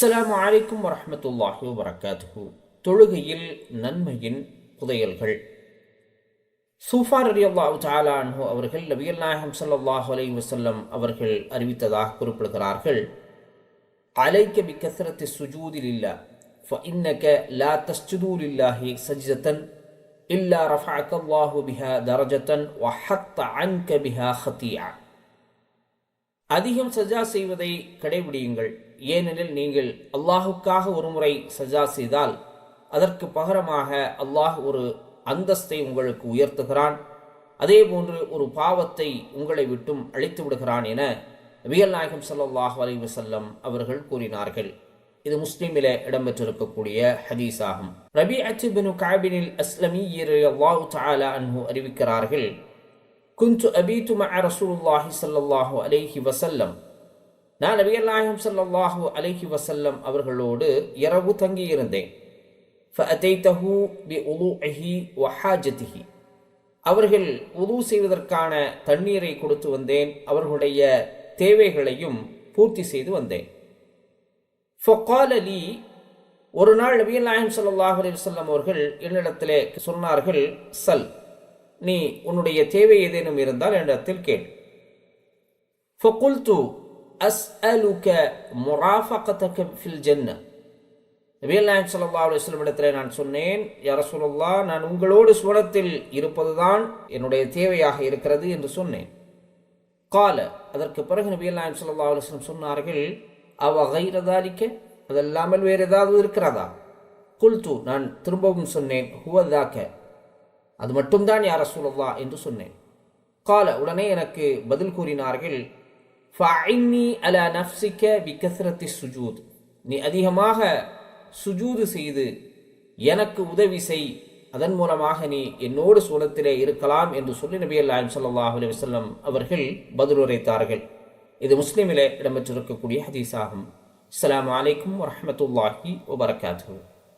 அஸ்ஸலாமு அலைக்கும் வரஹ்மத்துல்லாஹி வபரகாத்துஹு தொழுகையில் நன்மையின் புதையல்கள் சூஃபார் அலி அல்லாஹு தாலா அன்ஹு அவர்கள் நபியல் நாயகம் ஸல்லல்லாஹு அலைஹி வஸல்லம் அவர்கள் அறிவித்ததாக குறிப்பிடுகிறார்கள் அலைக்க பி கஸ்ரத்தி சுஜூதி லில்லா فإنك لا تسجد لله سجدة إلا رفعك الله بها درجة وحط عنك بها خطيئة அதிகம் சஜா செய்வதை கடைபிடியுங்கள் ஏனெனில் நீங்கள் அல்லாஹுக்காக ஒருமுறை சஜா செய்தால் அதற்கு பகரமாக அல்லாஹ் ஒரு அந்தஸ்தை உங்களுக்கு உயர்த்துகிறான். அதே போன்று ஒரு பாவத்தை உங்களை விட்டும் அழித்து விடுகிறான் என வியல் நாயகம் சல்லாஹ் அலி வசல்லம் அவர்கள் கூறினார்கள். இது முஸ்லீமில இடம்பெற்றிருக்கக்கூடிய ஹதீஸ் ஆகும் ரபி அச்சுபினு காபினில் அஸ்லமி அல்லாஹு தஆலா அன்ஹு அறிவிக்கிறார்கள் குஞ்சு அபீத்து மஅ ரசூலுல்லாஹி ஸல்லல்லாஹு அலைஹி வஸல்லம் நான் நபிகள் நாயகம் சல்லாஹூ அலஹி வசல்லம் அவர்களோடு இரவு தங்கியிருந்தேன். வஹாஜதிஹி. அவர்கள் உது செய்வதற்கான தண்ணீரை கொடுத்து வந்தேன். அவர்களுடைய தேவைகளையும் பூர்த்தி செய்து வந்தேன். ஃபொக்கால் அலி ஒரு நாள் நபிகள் நாயகம் ஸல்லல்லாஹு அலி வல்லம் அவர்கள் என்னிடத்திலே சொன்னார்கள் சல் நீ உன்னுடைய தேவை ஏதேனும் இருந்தால் என்னிடத்தில் கேள். தூ அஸ்அலுக முராஃபகதக ஃபில் ஜன்ன நபிகள் நாயம் ஸல்லல்லாஹு அலைஹி வஸல்லம் இடத்திலே நான் சொன்னேன் யார சொல்லல்லா நான் உங்களோடு சுவனத்தில் இருப்பதுதான் என்னுடைய தேவையாக இருக்கிறது என்று சொன்னேன். கால அதற்கு பிறகு நபிகள் நாயம் ஸல்லல்லாஹு அலுவலம் சொன்னார்கள் அவ கைரதாரிக்க அதல்லாமல் வேறு ஏதாவது இருக்கிறதா? குல்து நான் திரும்பவும் சொன்னேன் ஹுவதாக்க அது மட்டும்தான் யார ரசூலுல்லா என்று சொன்னேன். கால உடனே எனக்கு பதில் கூறினார்கள் ஃபைனி அலா நஃப்சிக்க விகசரத்தி சுஜூத் நீ அதிகமாக சுஜூது செய்து எனக்கு உதவி செய். அதன் மூலமாக நீ என்னோடு சூழத்திலே இருக்கலாம் என்று சொல்லி நபி அல்லாஹிம் ஸல்லல்லாஹு அலி வஸல்லம் அவர்கள் பதிலுரைத்தார்கள் இது முஸ்லீமிலே இடம்பெற்றிருக்கக்கூடிய ஹதீஸ் ஆகும் அஸ்ஸலாமு அலைக்கும் வரஹ்மத்துல்லாஹி வபரகாத்துஹு.